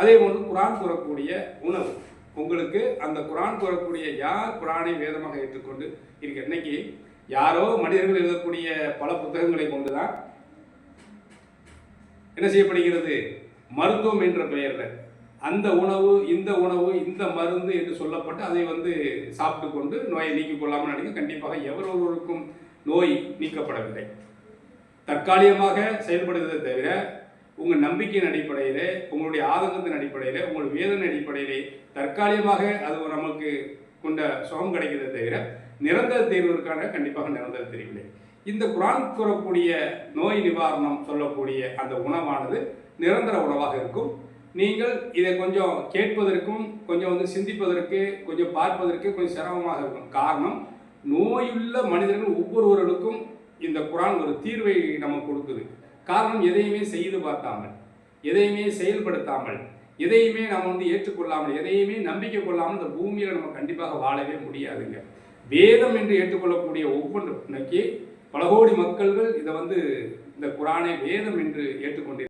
அதே போன்று குரான் கூறக்கூடிய உணவு. உங்களுக்கு அந்த குரான் கூறக்கூடிய யார் குரானை வேதமாக ஏற்றுக்கொண்டு இருக்கு? இன்னைக்கு யாரோ மனிதர்கள் எழுதக்கூடிய பல புத்தகங்களை கொண்டுதான் என்ன செய்யப்படுகிறது? மருத்துவம் என்ற பெயரில் அந்த உணவு இந்த உணவு இந்த மருந்து என்று சொல்லப்பட்டு அதை வந்து சாப்பிட்டு கொண்டு நோயை நீக்கிக் கொள்ளாமல் நினைக்க கண்டிப்பாக எவரொருவருக்கும் நோய் நீக்கப்படவில்லை. தற்காலிகமாக செயல்படுவதை தவிர உங்கள் நம்பிக்கையின் அடிப்படையில் உங்களுடைய ஆதங்கத்தின் அடிப்படையில் உங்கள் வேதனை அடிப்படையிலே தற்காலிகமாக அது நமக்கு கொண்ட சுகம் கிடைக்கிறத தவிர நிரந்தர தீர்வுக்கான கண்டிப்பாக நிரந்தர தீர்வில்லை. இந்த குரான் கூறக்கூடிய நோய் நிவாரணம் சொல்லக்கூடிய அந்த உணவானது நிரந்தர உணவாக இருக்கும். நீங்கள் இதை கொஞ்சம் கேட்பதற்கும் கொஞ்சம் வந்து சிந்திப்பதற்கு கொஞ்சம் பார்ப்பதற்கு கொஞ்சம் சிரமமாக இருக்கும். காரணம் நோயுள்ள மனிதர்கள் ஒவ்வொருவர்களுக்கும் இந்த குரான் ஒரு தீர்வை நமக்கு கொடுக்குது. காரணம் எதையுமே செய்து பார்க்காமல் எதையுமே செயல்படுத்தாமல் எதையுமே நாம் வந்து ஏற்றுக்கொள்ளாமல் எதையுமே நம்பிக்கை கொள்ளாமல் இந்த பூமியில் நம்ம கண்டிப்பாக வாழவே முடியாதுங்க. வேதம் என்று ஏற்றுக்கொள்ளக்கூடிய ஒவ்வொன்றும். இன்னைக்கு பல கோடி மக்கள்கள் இதை வந்து இந்த குரானை வேதம் என்று ஏற்றுக்கொண்டு